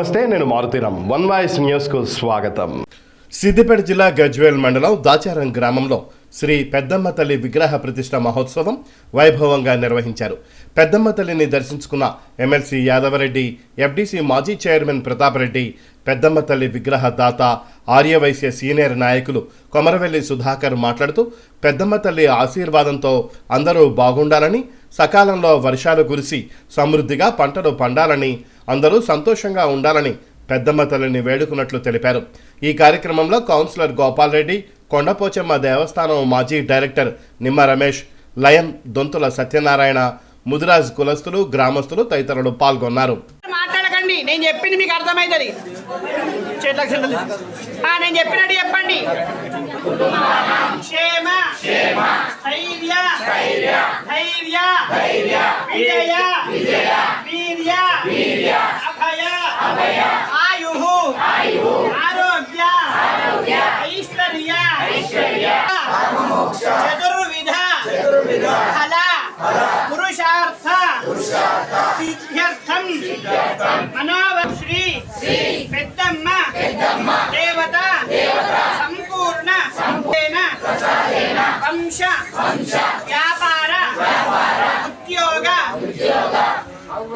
నమస్తే నేను Maruthi Ram one voice న్యూస్కు స్వాగతం. సిద్దిపేట జిల్లా గజ్వేల్ మండలం దాచారం గ్రామంలో శ్రీ పెద్దమ్మ తల్లి విగ్రహ ప్రతిష్ట మహోత్సవం వైభవంగా నిర్వహించారు. పెద్దమ్మ తల్లిని దర్శించుకున్న ఎమ్మెల్సీ యాదవరెడ్డి ఎఫ్డీసీ మాజీ చైర్మన్ ప్రతాప్ రెడ్డి పెద్దమ్మ తల్లి విగ్రహ దాత ఆర్యవైశ్య సీనియర్ నాయకులు కొమరవెల్లి సుధాకర్ మాట్లాడుతూ పెద్దమ్మ తల్లి ఆశీర్వాదంతో అందరూ బాగుండాలని సకాలంలో వర్షాలు కురిసి సమృద్ధిగా పంటలు పండాలని అందరూ సంతోషంగా ఉండాలని పెద్దమ్మ తల్లిని వేడుకున్నట్లు తెలిపారు. ఈ కార్యక్రమంలో కౌన్సిలర్ గోపాల్ రెడ్డి కొండపోచమ్మ దేవస్థానం మాజీ డైరెక్టర్ నిమ్మ రమేష్ లయం దొంతుల సత్యనారాయణ ముదిరాజ్ కులస్తులు గ్రామస్తులు తదితరులు పాల్గొన్నారు. మాట్లాడకండి నేను చెప్పింది మీకు అర్థమవుతుంది చేతులకు చెందదు ఆ, నేను చెప్పినట్టు చెప్పండి క్షేమ స్థైర్య ధైర్య విజయ వీర్య అభయ ఆయు ఆరోగ్య ఐశ్వర్య చతుర్విధ ఫల పురుషార్థ సిద్ధ్యర్థం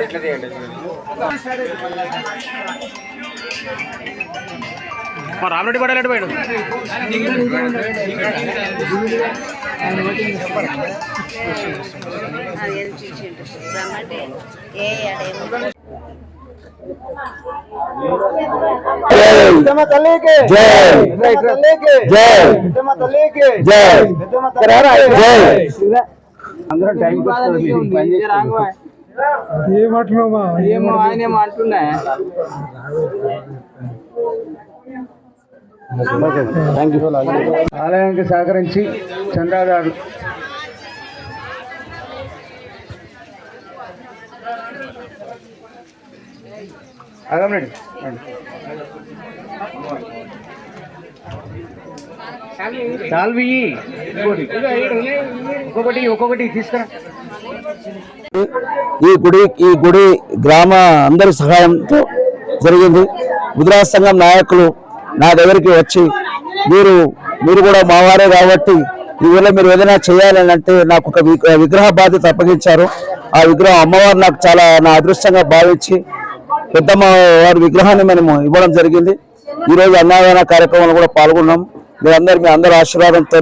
ఎట్లా చేయండి మా రామరెడ్డి కూడా అది చూసిండు రమ్మంటే ఏ అడేమో పెద్దమ్మ తల్లికి పెద్దమ్మ తల్లికి పెద్దమ్మ తల్లికి పెద్దమ్మ తల్లికి అందరూ టైం ఏమంటున్నామా ఏమో ఆయన ఏమో అంటున్నా ఆలయానికి సహకరించి చందాదారు అగమనండి చాలు ఒక్కొక్కటి ఒక్కొక్కటి తీసుకురా. ఈ గుడి ఈ గుడి గ్రామ అందరి సహాయంతో జరిగింది. ముద్రా సంఘం నాయకులు నా దగ్గరికి వచ్చి మీరు మీరు కూడా మావారే కాబట్టి ఈ ఊళ్ళో మీరు ఏదైనా చేయాలని అంటే నాకు ఒక విగ్రహ బాధ్యత అప్పగించారు. ఆ విగ్రహం అమ్మవారు నాకు చాలా నా అదృష్టంగా భావించి పెద్దమ్మ వారి విగ్రహాన్ని మేము ఇవ్వడం జరిగింది. ఈరోజు అన్నదాన కార్యక్రమంలో కూడా పాల్గొన్నాం. మీరందరూ మీ అందరి ఆశీర్వాదంతో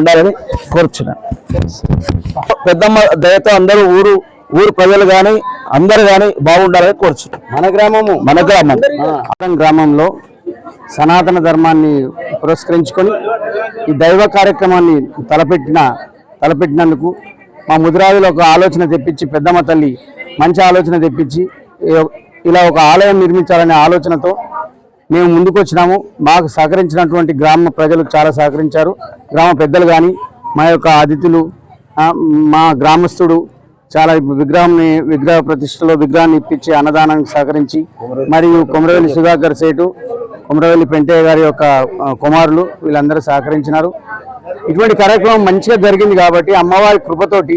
ఉండాలని కోరుచున్నాను పెద్దమ్మ దయతో అందరూ ఊరు ఊరు ప్రజలు కానీ అందరు గాని బాగుండాలని కోరుచున్నాం మన గ్రామము. మన గ్రామం. గ్రామంలో సనాతన ధర్మాన్ని పురస్కరించుకొని ఈ దైవ కార్యక్రమాన్ని తలపెట్టిన తలపెట్టినందుకు మా ముదిరాజులో ఒక ఆలోచన తెప్పించి పెద్దమ్మ తల్లి మంచి ఆలోచన తెప్పించి ఇలా ఒక ఆలయం నిర్మించాలనే ఆలోచనతో మేము ముందుకు వచ్చినాము మాకు సహకరించినటువంటి గ్రామ ప్రజలు చాలా సహకరించారు. గ్రామ పెద్దలు కానీ మా యొక్క అతిథులు మా గ్రామస్తుడు చాలా విగ్రహాన్ని విగ్రహ ప్రతిష్టలో విగ్రహాన్ని ఇప్పించి అన్నదానానికి సహకరించి మరియు కొమరవెల్లి సుధాకర్ సేటు కొమరవెల్లి పెంటయ్య గారి యొక్క కుమారులు వీళ్ళందరూ సహకరించినారు. ఇటువంటి కార్యక్రమం మంచిగా జరిగింది కాబట్టి అమ్మవారి కృపతోటి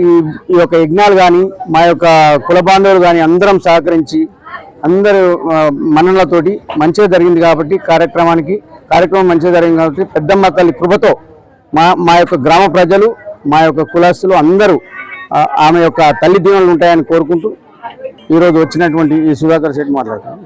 ఈ ఈ యొక్క యజ్ఞాలు కానీ మా యొక్క కుల బాంధవులు కానీ అందరం సహకరించి అందరూ మన్నలతోటి మంచిగా జరిగింది కాబట్టి కార్యక్రమానికి కార్యక్రమం మంచిగా జరిగింది కాబట్టి పెద్దమ్మ తల్లి కృపతో మా మా యొక్క గ్రామ ప్రజలు మా యొక్క కులస్తులు అందరూ ఆమె యొక్క తల్లి దీవెనలు ఉంటాయని కోరుకుంటూ ఈరోజు వచ్చినటువంటి ఈ సుధాకర్ శెట్టి మాట్లాడతాను